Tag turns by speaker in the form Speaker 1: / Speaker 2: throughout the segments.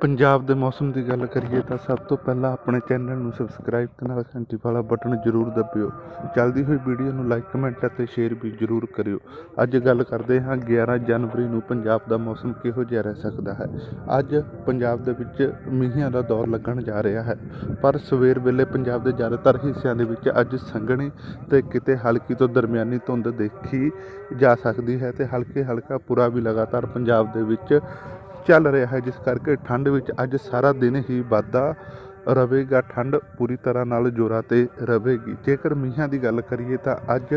Speaker 1: ਪੰਜਾਬ ਦੇ ਮੌਸਮ ਦੀ ਗੱਲ ਕਰੀਏ ਤਾਂ ਸਭ ਤੋਂ ਪਹਿਲਾਂ ਆਪਣੇ ਚੈਨਲ ਨੂੰ ਸਬਸਕ੍ਰਾਈਬ ਤੇ ਨਾਲ ਘੰਟੀ ਵਾਲਾ ਬਟਨ ਜ਼ਰੂਰ ਦਬਿਓ। ਚੱਲਦੀ ਹੋਈ ਵੀਡੀਓ ਨੂੰ ਲਾਈਕ ਕਮੈਂਟ ਅਤੇ ਸ਼ੇਅਰ ਵੀ ਜ਼ਰੂਰ ਕਰਿਓ। ਅੱਜ ਗੱਲ ਕਰਦੇ ਹਾਂ 11 ਜਨਵਰੀ ਨੂੰ ਪੰਜਾਬ ਦਾ ਮੌਸਮ ਕਿਹੋ ਜਿਹਾ ਰਹਿ ਸਕਦਾ ਹੈ। ਅੱਜ ਪੰਜਾਬ ਦੇ ਵਿੱਚ ਮੀਂਹਾਂ ਦਾ ਦੌਰ ਲੱਗਣ ਜਾ ਰਿਹਾ ਹੈ, ਪਰ ਸਵੇਰ ਵੇਲੇ ਪੰਜਾਬ ਦੇ ਜ਼ਿਆਦਾਤਰ ਹਿੱਸਿਆਂ ਦੇ ਵਿੱਚ ਅੱਜ ਸੰਘਣੀ ਤੇ ਕਿਤੇ ਹਲਕੀ ਤੋਂ ਦਰਮਿਆਨੀ ਧੁੰਦ ਦੇਖੀ ਜਾ ਸਕਦੀ ਹੈ ਤੇ ਹਲਕੇ ਹਲਕਾ ਪੂਰਾ ਵੀ ਲਗਾਤਾਰ ਪੰਜਾਬ ਦੇ ਵਿੱਚ ਚੱਲ ਰਿਹਾ ਹੈ, ਜਿਸ ਕਰਕੇ ਠੰਡ ਵਿੱਚ ਅੱਜ ਸਾਰਾ ਦਿਨ ਹੀ ਵਾਧਾ ਰਵੇਗਾ ਠੰਡ ਪੂਰੀ ਤਰ੍ਹਾਂ ਨਾਲ ਜੋਰਾਂ ਤੇ ਰਵੇਗੀ ਜੇਕਰ ਮੀਂਹਾਂ ਦੀ ਗੱਲ ਕਰੀਏ ਤਾਂ ਅੱਜ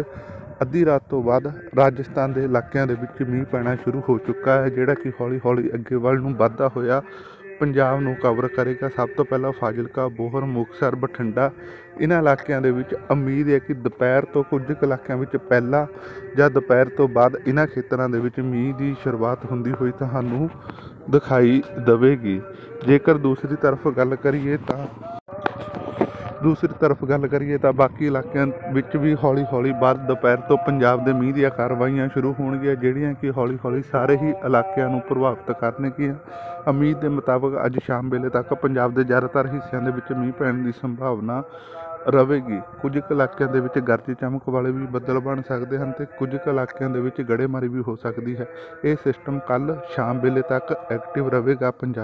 Speaker 1: ਅੱਧੀ ਰਾਤ ਤੋਂ ਬਾਅਦ ਰਾਜਸਥਾਨ ਦੇ ਇਲਾਕਿਆਂ ਦੇ ਵਿੱਚ ਮੀਂਹ ਪੈਣਾ ਸ਼ੁਰੂ ਹੋ ਚੁੱਕਾ ਹੈ, ਜਿਹੜਾ ਕਿ ਹੌਲੀ ਹੌਲੀ ਅੱਗੇ ਵੱਲ ਨੂੰ ਵੱਧਦਾ ਹੋਇਆ ਪੰਜਾਬ ਨੂੰ ਕਵਰ ਕਰੇਗਾ, ਸਭ ਤੋਂ ਪਹਿਲਾਂ ਫਾਜ਼ਿਲਕਾ, ਬੋਹਰ, ਮੁਕਤਸਰ, ਬਠਿੰਡਾ ਇਹਨਾਂ ਇਲਾਕਿਆਂ ਦੇ ਵਿੱਚ ਉਮੀਦ ਹੈ ਕਿ ਦੁਪਹਿਰ ਤੋਂ ਕੁਝ ਕੁ ਇਲਾਕਿਆਂ ਵਿੱਚ ਪਹਿਲਾਂ ਜਾਂ ਦੁਪਹਿਰ ਤੋਂ ਬਾਅਦ ਇਹਨਾਂ ਖੇਤਰਾਂ ਦੇ ਵਿੱਚ ਮੀਂਹ ਦੀ ਸ਼ੁਰੂਆਤ ਹੁੰਦੀ ਹੋਈ ਤੁਹਾਨੂੰ ਦਿਖਾਈ ਦੇਵੇਗੀ। ਜੇਕਰ ਦੂਸਰੀ ਤਰਫ ਗੱਲ ਕਰੀਏ ਤਾਂ ਦੂਸਰੀ ਤਰਫ ਗੱਲ ਕਰੀਏ ਤਾਂ ਬਾਕੀ ਇਲਾਕਿਆਂ ਵਿੱਚ ਵੀ ਹੌਲੀ ਹੌਲੀ ਬਾਅਦ ਦੁਪਹਿਰ ਤੋਂ ਪੰਜਾਬ ਦੇ ਮੀਂਹ ਦੀਆਂ ਕਾਰਵਾਈਆਂ ਸ਼ੁਰੂ ਹੋਣਗੀਆਂ, ਜਿਹੜੀਆਂ ਕਿ ਹੌਲੀ ਹੌਲੀ ਸਾਰੇ ਹੀ ਇਲਾਕਿਆਂ ਨੂੰ ਪ੍ਰਭਾਵਿਤ ਕਰਨਗੀਆਂ। ਉਮੀਦ ਦੇ ਮੁਤਾਬਕ ਅੱਜ ਸ਼ਾਮ ਵੇਲੇ ਤੱਕ ਪੰਜਾਬ ਦੇ ਜ਼ਿਆਦਾਤਰ ਹਿੱਸਿਆਂ ਦੇ ਵਿੱਚ ਮੀਂਹ ਪੈਣ ਦੀ ਸੰਭਾਵਨਾ ਰਵੇਗੀ ਕੁਝ ਕੁ ਇਲਾਕਿਆਂ ਦੇ ਵਿੱਚ ਗਰਜ ਚਮਕ ਵਾਲੇ ਵੀ ਬੱਦਲ ਬਣ ਸਕਦੇ ਹਨ ਤੇ ਕੁਝ ਕੁ ਇਲਾਕਿਆਂ ਦੇ ਵਿੱਚ ਗੜੇਮਾਰੀ ਵੀ ਹੋ ਸਕਦੀ ਹੈ। ਇਹ ਸਿਸਟਮ ਕੱਲ ਸ਼ਾਮ ਵੇਲੇ ਤੱਕ ਐਕਟਿਵ ਰਹੇਗਾ ਪੰਜਾਬ